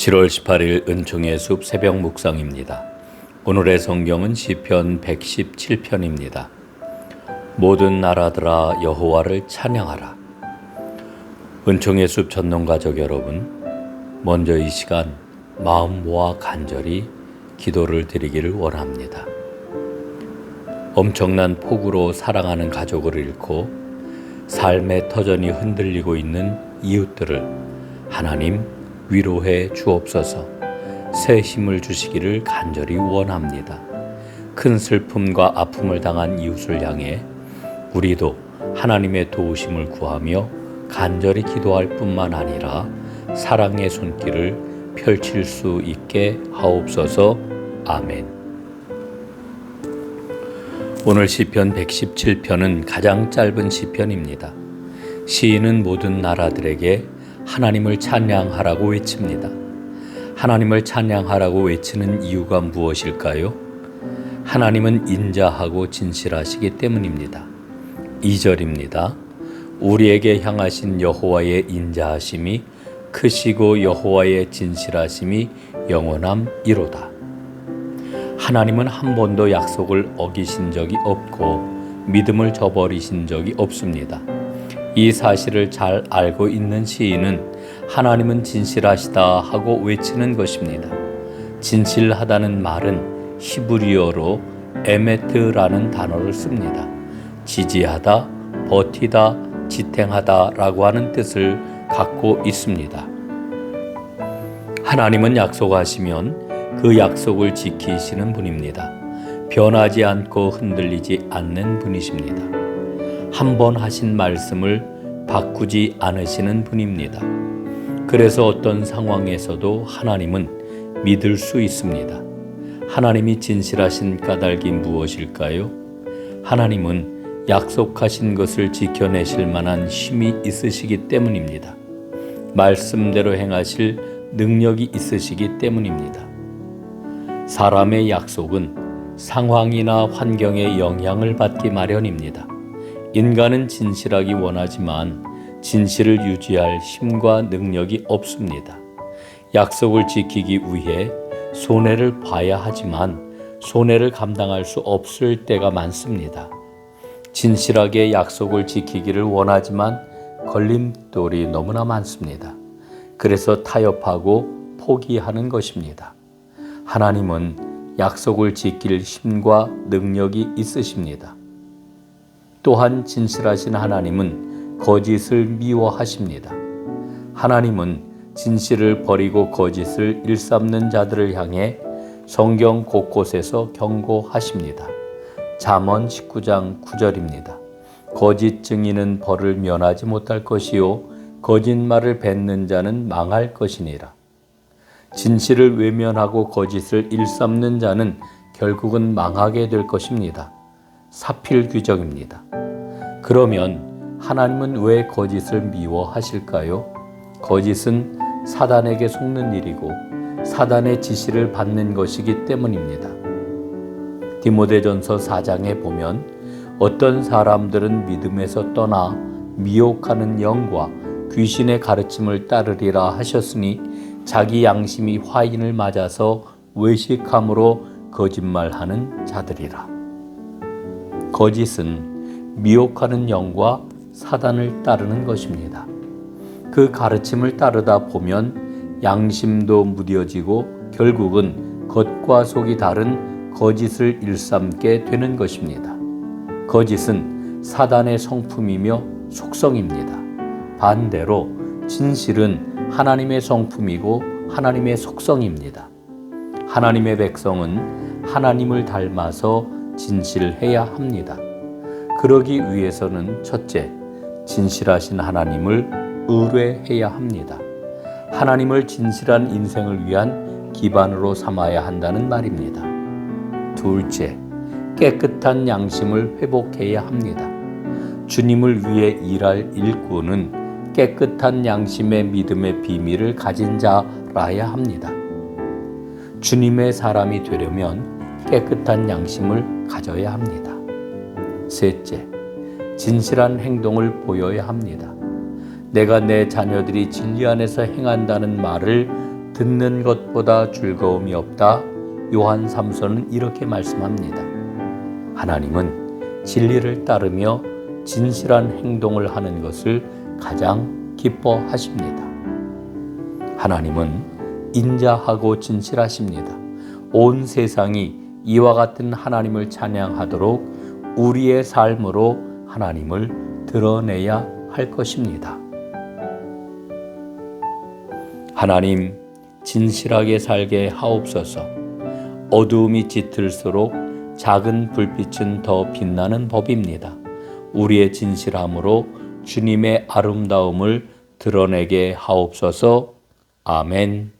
7월 18일 은총의 숲 새벽 묵상입니다. 오늘의 성경은 시편 117편입니다. 모든 나라들아 여호와를 찬양하라. 은총의 숲 전농 가족 여러분, 먼저 이 시간 마음 모아 간절히 기도를 드리기를 원합니다. 엄청난 폭우로 사랑하는 가족을 잃고 삶의 터전이 흔들리고 있는 이웃들을 하나님 위로해 주옵소서 새 힘을 주시기를 간절히 원합니다. 큰 슬픔과 아픔을 당한 이웃을 향해 우리도 하나님의 도우심을 구하며 간절히 기도할 뿐만 아니라 사랑의 손길을 펼칠 수 있게 하옵소서 아멘. 오늘 시편 117편은 가장 짧은 시편입니다. 시인은 모든 나라들에게 하나님을 찬양하라고 외칩니다. 하나님을 찬양하라고 외치는 이유가 무엇일까요? 하나님은 인자하고 진실하시기 때문입니다. 2절입니다. 우리에게 향하신 여호와의 인자하심이 크시고 여호와의 진실하심이 영원함이로다. 하나님은 한 번도 약속을 어기신 적이 없고 믿음을 저버리신 적이 없습니다. 이 사실을 잘 알고 있는 시인은 하나님은 진실하시다 하고 외치는 것입니다. 진실하다는 말은 히브리어로 에메트라는 단어를 씁니다. 지지하다, 버티다, 지탱하다라고 하는 뜻을 갖고 있습니다. 하나님은 약속하시면 그 약속을 지키시는 분입니다. 변하지 않고 흔들리지 않는 분이십니다. 한 번 하신 말씀을 바꾸지 않으시는 분입니다. 그래서 어떤 상황에서도 하나님은 믿을 수 있습니다. 하나님이 진실하신 까닭이 무엇일까요? 하나님은 약속하신 것을 지켜내실 만한 힘이 있으시기 때문입니다. 말씀대로 행하실 능력이 있으시기 때문입니다. 사람의 약속은 상황이나 환경의 영향을 받기 마련입니다. 인간은 진실하기 원하지만 진실을 유지할 힘과 능력이 없습니다. 약속을 지키기 위해 손해를 봐야 하지만 손해를 감당할 수 없을 때가 많습니다. 진실하게 약속을 지키기를 원하지만 걸림돌이 너무나 많습니다. 그래서 타협하고 포기하는 것입니다. 하나님은 약속을 지킬 힘과 능력이 있으십니다. 또한 진실하신 하나님은 거짓을 미워하십니다. 하나님은 진실을 버리고 거짓을 일삼는 자들을 향해 성경 곳곳에서 경고하십니다. 잠언 19장 9절입니다. 거짓 증인은 벌을 면하지 못할 것이요 거짓말을 뱉는 자는 망할 것이니라. 진실을 외면하고 거짓을 일삼는 자는 결국은 망하게 될 것입니다. 사필 규정입니다. 그러면 하나님은 왜 거짓을 미워하실까요? 거짓은 사단에게 속는 일이고 사단의 지시를 받는 것이기 때문입니다. 디모데전서 4장에 보면 어떤 사람들은 믿음에서 떠나 미혹하는 영과 귀신의 가르침을 따르리라 하셨으니 자기 양심이 화인을 맞아서 외식함으로 거짓말하는 자들이라. 거짓은 미혹하는 영과 사단을 따르는 것입니다. 그 가르침을 따르다 보면 양심도 무뎌지고 결국은 겉과 속이 다른 거짓을 일삼게 되는 것입니다. 거짓은 사단의 성품이며 속성입니다. 반대로 진실은 하나님의 성품이고 하나님의 속성입니다. 하나님의 백성은 하나님을 닮아서 진실해야 합니다. 그러기 위해서는 첫째, 진실하신 하나님을 의뢰해야 합니다. 하나님을 진실한 인생을 위한 기반으로 삼아야 한다는 말입니다. 둘째, 깨끗한 양심을 회복해야 합니다. 주님을 위해 일할 일꾼은 깨끗한 양심의 믿음의 비밀을 가진 자라야 합니다. 주님의 사람이 되려면 깨끗한 양심을 가져야 합니다. 셋째, 진실한 행동을 보여야 합니다. 내가 내 자녀들이 진리 안에서 행한다는 말을 듣는 것보다 즐거움이 없다. 요한 3서는 이렇게 말씀합니다. 하나님은 진리를 따르며 진실한 행동을 하는 것을 가장 기뻐하십니다. 하나님은 인자하고 진실하십니다. 온 세상이 이와 같은 하나님을 찬양하도록 우리의 삶으로 하나님을 드러내야 할 것입니다. 하나님, 진실하게 살게 하옵소서. 어두움이 짙을수록 작은 불빛은 더 빛나는 법입니다. 우리의 진실함으로 주님의 아름다움을 드러내게 하옵소서. 아멘.